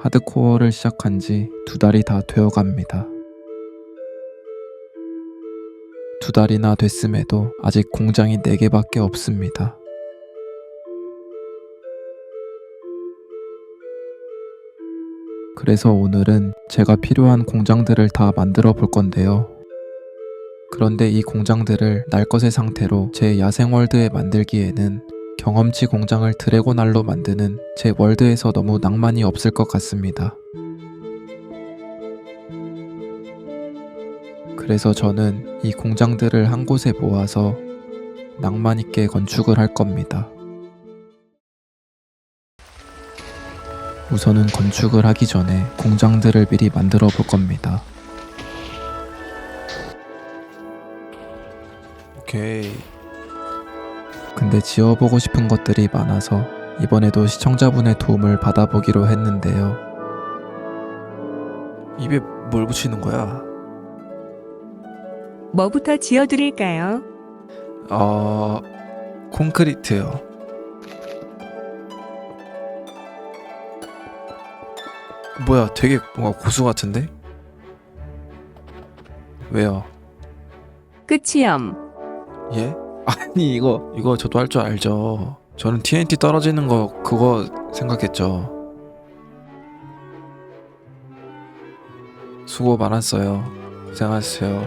하드코어를 시작한 지 두 달이 다 되어 갑니다. 두 달이나 됐음에도 아직 공장이 4개밖에 없습니다. 그래서 오늘은 제가 필요한 공장들을 다 만들어 볼 건데요. 그런데 이 공장들을 날 것의 상태로 제 야생월드에 만들기에는 경험치 공장을 드래곤알로 만드는 제 월드에서 너무 낭만이 없을 것 같습니다. 그래서 저는 이 공장들을 한 곳에 모아서 낭만 있게 건축을 할 겁니다. 우선은 건축을 하기 전에 공장들을 미리 만들어 볼 겁니다. 오케이. 근데 지어보고 싶은 것들이 많아서 이번에도 시청자분의 도움을 받아보기로 했는데요. 입에 뭘 붙이는 거야? 뭐부터 지어드릴까요? 어... 콘크리트요. 뭐야, 되게 뭔가 고수 같은데? 왜요? 끝이염. 예? 아니 이거 이거 저도 할 줄 알죠. 저는 TNT 떨어지는 거 그거 생각했죠. 수고 많았어요. 고생하셨어요.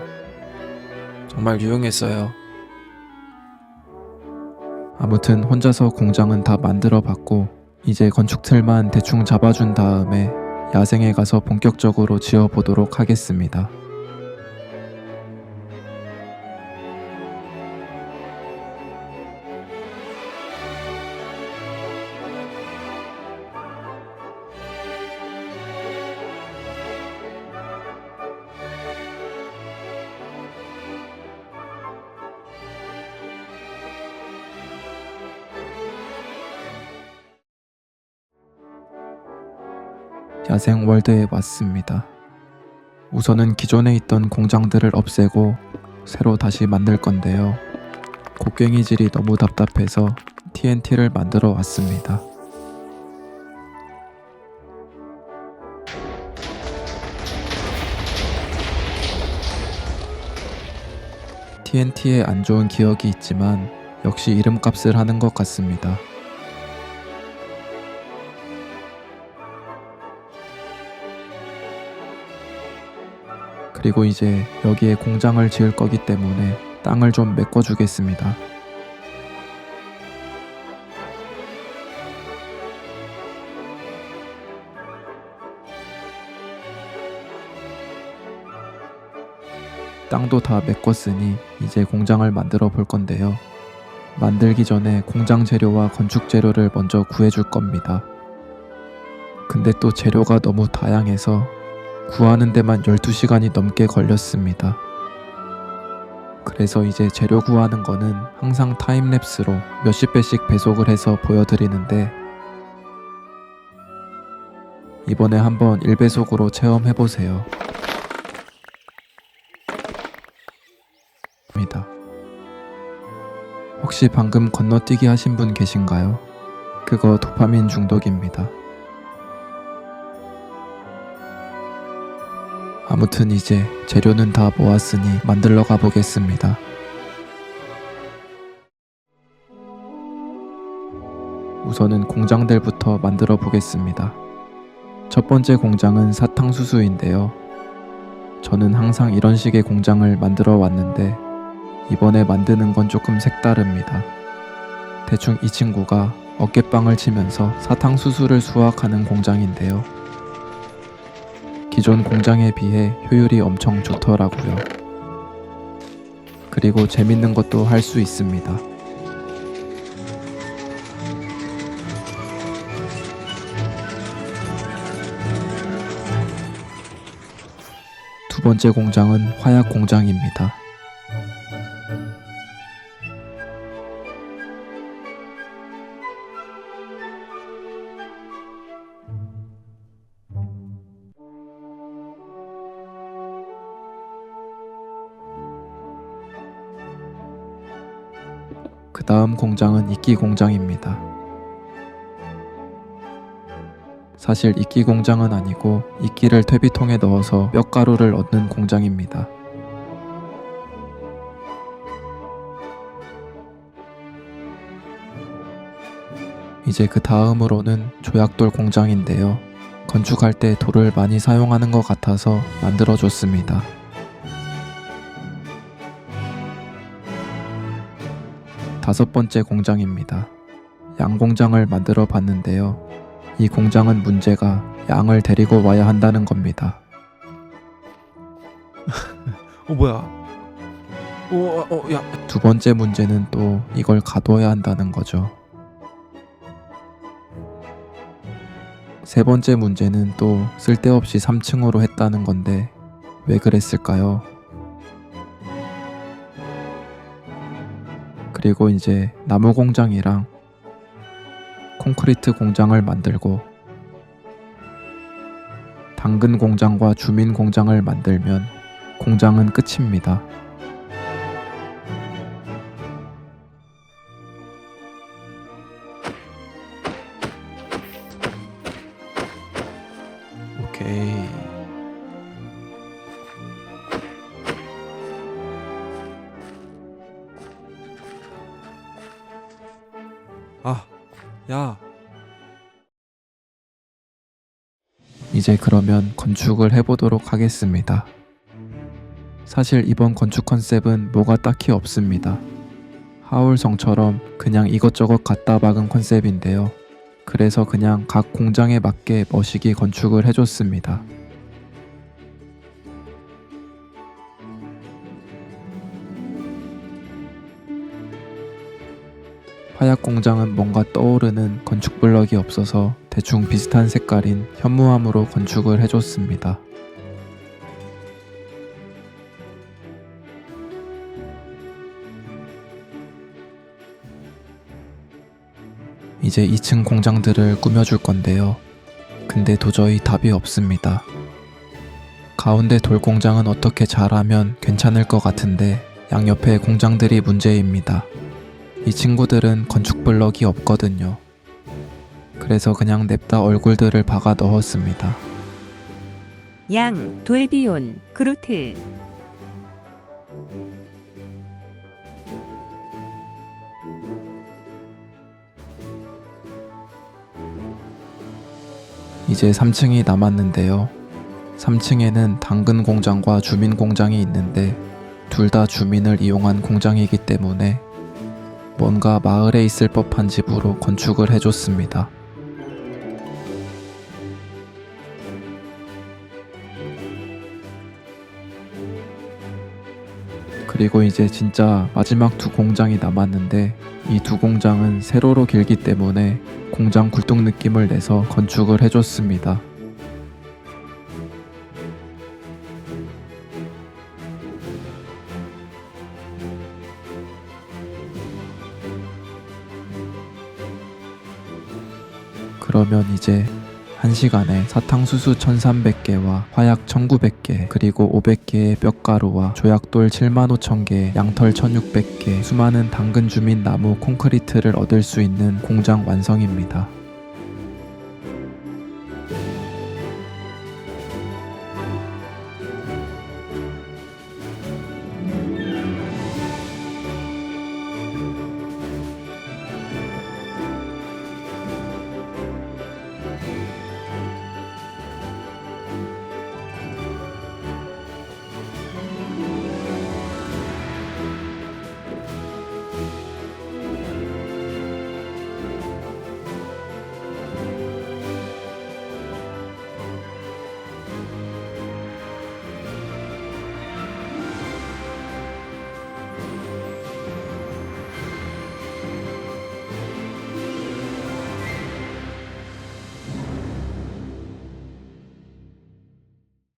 정말 유용했어요. 아무튼 혼자서 공장은 다 만들어 봤고 이제 건축 틀만 대충 잡아준 다음에 야생에 가서 본격적으로 지어 보도록 하겠습니다. 야생 월드에 왔습니다. 우선은 기존에 있던 공장들을 없애고 새로 다시 만들 건데요. 곡괭이질이 너무 답답해서 TNT를 만들어 왔습니다. TNT에 안 좋은 기억이 있지만 역시 이름값을 하는 것 같습니다. 그리고 이제 여기에 공장을 지을 거기 때문에 땅을 좀 메꿔주겠습니다. 땅도 다 메꿨으니 이제 공장을 만들어 볼 건데요. 만들기 전에 공장 재료와 건축 재료를 먼저 구해줄 겁니다. 근데 또 재료가 너무 다양해서 구하는 데만 12시간이 넘게 걸렸습니다. 그래서 이제 재료 구하는 거는 항상 타임랩스로 몇십 배씩 배속을 해서 보여드리는데 이번에 한번 1배속으로 체험해보세요. 혹시 방금 건너뛰기 하신 분 계신가요? 그거 도파민 중독입니다. 아무튼 이제 재료는 다 모았으니 만들러 가보겠습니다. 우선은 공장들부터 만들어 보겠습니다. 첫 번째 공장은 사탕수수인데요. 저는 항상 이런 식의 공장을 만들어 왔는데 이번에 만드는 건 조금 색다릅니다. 대충 이 친구가 어깨빵을 치면서 사탕수수를 수확하는 공장인데요. 기존 공장에 비해 효율이 엄청 좋더라고요. 그리고 재밌는 것도 할 수 있습니다. 두 번째 공장은 화약 공장입니다. 그 다음 공장은 이끼 공장입니다. 사실 이끼 공장은 아니고 이끼를 퇴비통에 넣어서 뼈가루를 얻는 공장입니다. 이제 그 다음으로는 조약돌 공장인데요. 건축할 때 돌을 많이 사용하는 것 같아서 만들어줬습니다. 다섯 번째 공장입니다. 양 공장을 만들어 봤는데요. 이 공장은 문제가 양을 데리고 와야 한다는 겁니다. 어 뭐야? 어, 어, 야, 두 번째 문제는 또 이걸 가둬야 한다는 거죠. 세 번째 문제는 또 쓸데없이 3층으로 했다는 건데 왜 그랬을까요? 그리고 이제 나무 공장이랑 콘크리트 공장을 만들고 당근 공장과 주민 공장을 만들면 공장은 끝입니다. 오케이. 야, 이제 그러면 건축을 해보도록 하겠습니다. 사실 이번 건축 컨셉은 뭐가 딱히 없습니다. 하울성처럼 그냥 이것저것 갖다 박은 컨셉인데요. 그래서 그냥 각 공장에 맞게 멋있게 건축을 해줬습니다. 화약 공장은 뭔가 떠오르는 건축 블럭이 없어서 대충 비슷한 색깔인 현무암으로 건축을 해줬습니다. 이제 2층 공장들을 꾸며줄 건데요. 근데 도저히 답이 없습니다. 가운데 돌 공장은 어떻게 잘하면 괜찮을 것 같은데 양옆에 공장들이 문제입니다. 이 친구들은 건축 블럭이 없거든요. 그래서 그냥 냅다 얼굴들을 박아 넣었습니다. 양, 돌비온, 그루트. 이제 3층이 남았는데요. 3층에는 당근 공장과 주민 공장이 있는데 둘 다 주민을 이용한 공장이기 때문에 뭔가 마을에 있을 법한 집으로 건축을 해줬습니다. 그리고 이제 진짜 마지막 두 공장이 남았는데 이 두 공장은 세로로 길기 때문에 공장 굴뚝 느낌을 내서 건축을 해줬습니다. 그러면 이제 1시간에 사탕수수 1300개와 화약 1900개 그리고 500개의 뼈가루와 조약돌 75,000개 양털 1600개 수많은 당근 주민 나무 콘크리트를 얻을 수 있는 공장 완성입니다.